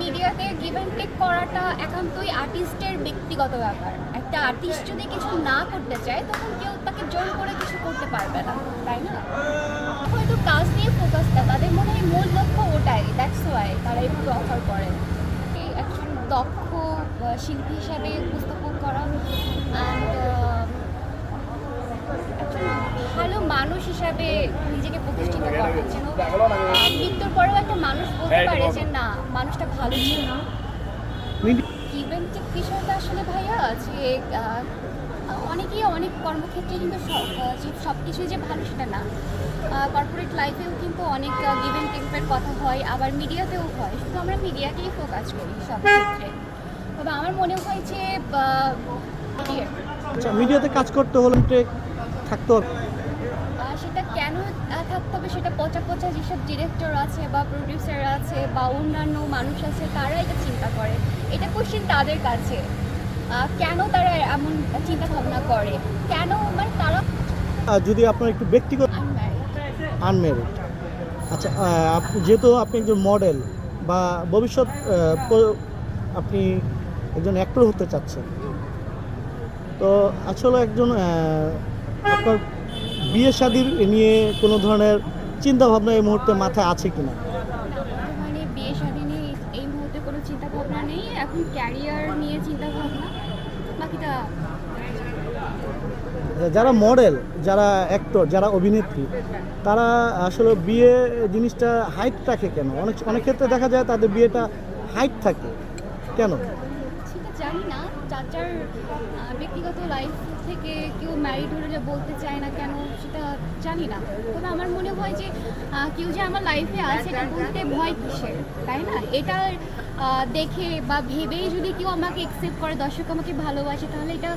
মিডিয়াতে give and take করাটা একান্তই আর্টিস্টের ব্যক্তিগত ব্যাপার। একটা আর্টিস্ট যদি কিছু না করতে চায়, তখন কেউ তাকে জোর করে কিছু করতে পারবে না, তাই না? হয়তো কাজ নিয়ে ফোকাসটা তাদের মনে হয় মূল লক্ষ্য ওটাই দ্যাটস ওয়াই তারা এইভাবে অফার করে। একজন দক্ষ শিল্পী হিসাবে উপস্থাপন করা অ্যান্ড ভালো মানুষ হিসাবে নিজেকে প্রতিষ্ঠিত করা যেন আহ, মৃত্যুর পরেও একটা মানুষ যে না, মানুষটা ভালো ছিল মিডি- বিষয়টা আসলে ভাইয়া যে অনেকেই অনেক কর্মক্ষেত্রে কিন্তু সব কিছুই যে ভালো সেটা না। কর্পোরেট লাইফেও কিন্তু অনেক গিভ অ্যান্ড টেকের কথা হয়, আবার মিডিয়াতেও হয়। শুধু আমরা মিডিয়াকেই ফোকাস করি সব ক্ষেত্রে তবে আমার মনে হয় যে আচ্ছা মিডিয়াতে কাজ করতে হলে থাকতে থাকতে হবে সেটা পচা পচা যেসব ডিরেক্টর আছে বা প্রডিউসার আছে বা অন্যান্য মানুষ আছে তারা এটা চিন্তা করে। এটা কোশ্চিন তাদের কাছে। কেন তারা এমন চিন্তা ভাবনা করে? কেন মানে তারা যদি আপনার একটু ব্যক্তিগত। আনমেরিড আচ্ছা যেহেতু আপনি একজন মডেল বা ভবিষ্যৎ আপনি একজন অ্যাক্টর হতে চাচ্ছেন তো আসলে একজন আপনার বিয়ে শাদির নিয়ে কোনো ধরনের চিন্তা ভাবনা এই মুহূর্তে মাথায় আছে কিনা? মানে বিয়ে শাদী নিয়ে এই মুহূর্তে কোনো নেই এখন ক্যারিয়ার নিয়ে চিন্তা ভাবনা বাকিটা যারা মডেল যারা অ্যাক্টর যারা অভিনেত্রী তারা আসলে বিয়ে জিনিসটা হাইট রাখে কেন? অনেক অনেক ক্ষেত্রে দেখা যায় তাদের বিয়েটা হাইট থাকে। কেন? জানি না চাচার ব্যক্তিগত লাইফ থেকে কেউ ম্যারিড হলে বলতে চায় না কেন সেটা জানি না। তবে আমার মনে হয় যে কেউ যে আমার লাইফে আছে এটা বলতে ভয় কিসের তাই না? এটা দেখে বা ভেবেই যদি কেউ আমাকে একসেপ্ট করে দর্শক আমাকে ভালোবাসে তাহলে এটা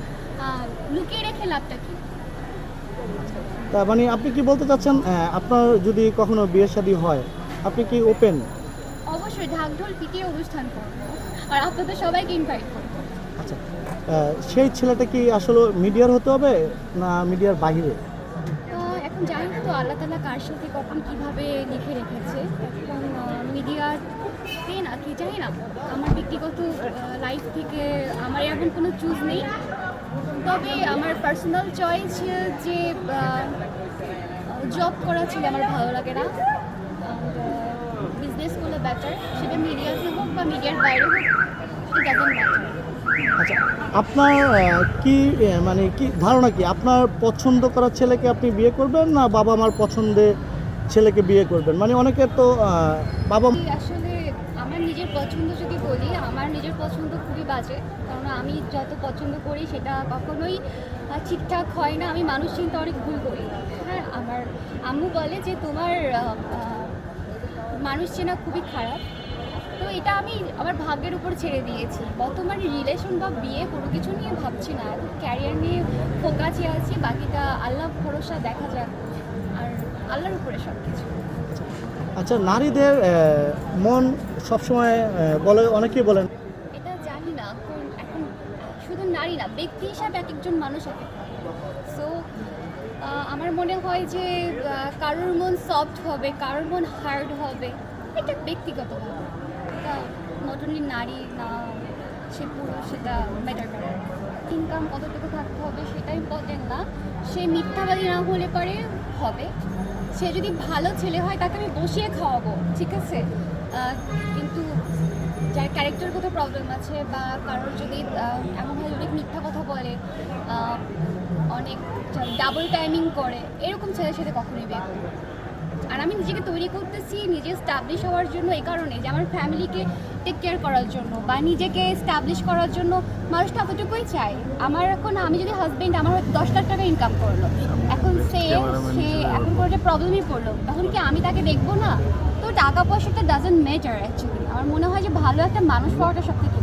লুকিয়ে রেখে লাভটা কি? তা মানে আপনি কি বলতে চাচ্ছেন আপনার যদি কখনো বিয়ে শাদী হয় আপনি কি ওপেন অবশ্যই ঢাক ঢোল পিটিয়ে অনুষ্ঠান করব। আর আপনাদের সবাইকে ইনভাইট আচ্ছা। সেই ছেলেটা কি আসলে মিডিয়ার হতে হবে না মিডিয়ার বাইরে তো এখন জানি না তো আল্লাহ তালা কার সাথে কখন কীভাবে লিখে রেখেছে, এখন মিডিয়াতে না, কি জানি না। আমার ব্যক্তিগত লাইফ থেকে আমার এমন কোনো চুজ নেই। তবে আমার পার্সোনাল চয়েস যে জব করা ছিল আমার ভালো লাগে না। বিজনেস করলে বেটার সেটা মিডিয়াতে হোক বা মিডিয়ার বাইরে হোক ডাজেন্ট ম্যাটার আচ্ছা আপনার কি মানে কি, ধারণা কি? আপনার পছন্দ করা ছেলেকে আপনি বিয়ে করবেন না বাবা মার পছন্দে ছেলেকে বিয়ে করবেন? মানে অনেকে তো বাবা আসলে আমার নিজের পছন্দ যদি বলি, আমার নিজের পছন্দ খুবই বাজে। কারণ আমি যত পছন্দ করি সেটা কখনোই ঠিকঠাক হয় না। আমি মানুষ চিন্তা অনেক ভুল করি। হ্যাঁ আমার আম্মু বলে যে তোমার মানুষ চেনা খুবই খারাপ। তো এটা আমি আমার ভাগ্যের উপর ছেড়ে দিয়েছি। বর্তমানে রিলেশন বা বিয়ে কোনো কিছু নিয়ে ভাবছি না। ক্যারিয়ার নিয়ে ফোকাসে আছি বাকিটা আল্লাহ ভরসা দেখা যাক। আর আল্লাহর উপরে সব কিছু আচ্ছা নারীদের মন সবসময় বলে অনেকেই বলেন এটা জানি না কোন এখন শুধু নারী না ব্যক্তি হিসাবে এক একজন মানুষ এক সো আমার মনে হয় যে কারোর মন সফট হবে কারোর মন হার্ড হবে এটা ব্যক্তিগত এটা নট অনলি নারী না সে পুরুষ সেটা ম্যাটার করে। ইনকাম কতটুকু থাকতে হবে সেটা ইম্পর্টেন্ট না। সে মিথ্যাবাদী না হলে পরে হবে। সে যদি ভালো ছেলে হয় তাকে আমি বসিয়ে খাওয়াবো ঠিক আছে? কিন্তু যার ক্যারেক্টারগত প্রবলেম আছে বা কারোর যদি আহ, এমন হয় অনেক মিথ্যা কথা বলে অনেক ডাবল টাইমিং করে এরকম ছেলের সাথে কখনোই বিয়ে। আর আমি নিজেকে তৈরি করতেছি নিজে স্টাবলিশ হওয়ার জন্য এই কারণে যে আমার ফ্যামিলিকে টেক কেয়ার করার জন্য বা নিজেকে স্টাবলিশ করার জন্য মানুষটা এতটুকুই চাই আমার এখন আমি যদি হাজবেন্ড আমার হয়তো দশ লাখ টাকা ইনকাম করল। এখন সে সে এখন কোনো একটা প্রবলেমই পড়ল। তখন কি আমি তাকে দেখব না? তো টাকা পয়সাটা ডাজেন্ট ম্যাটার অ্যাকচুয়ালি আমার মনে হয় যে ভালো একটা মানুষ পাওয়াটা সব থেকে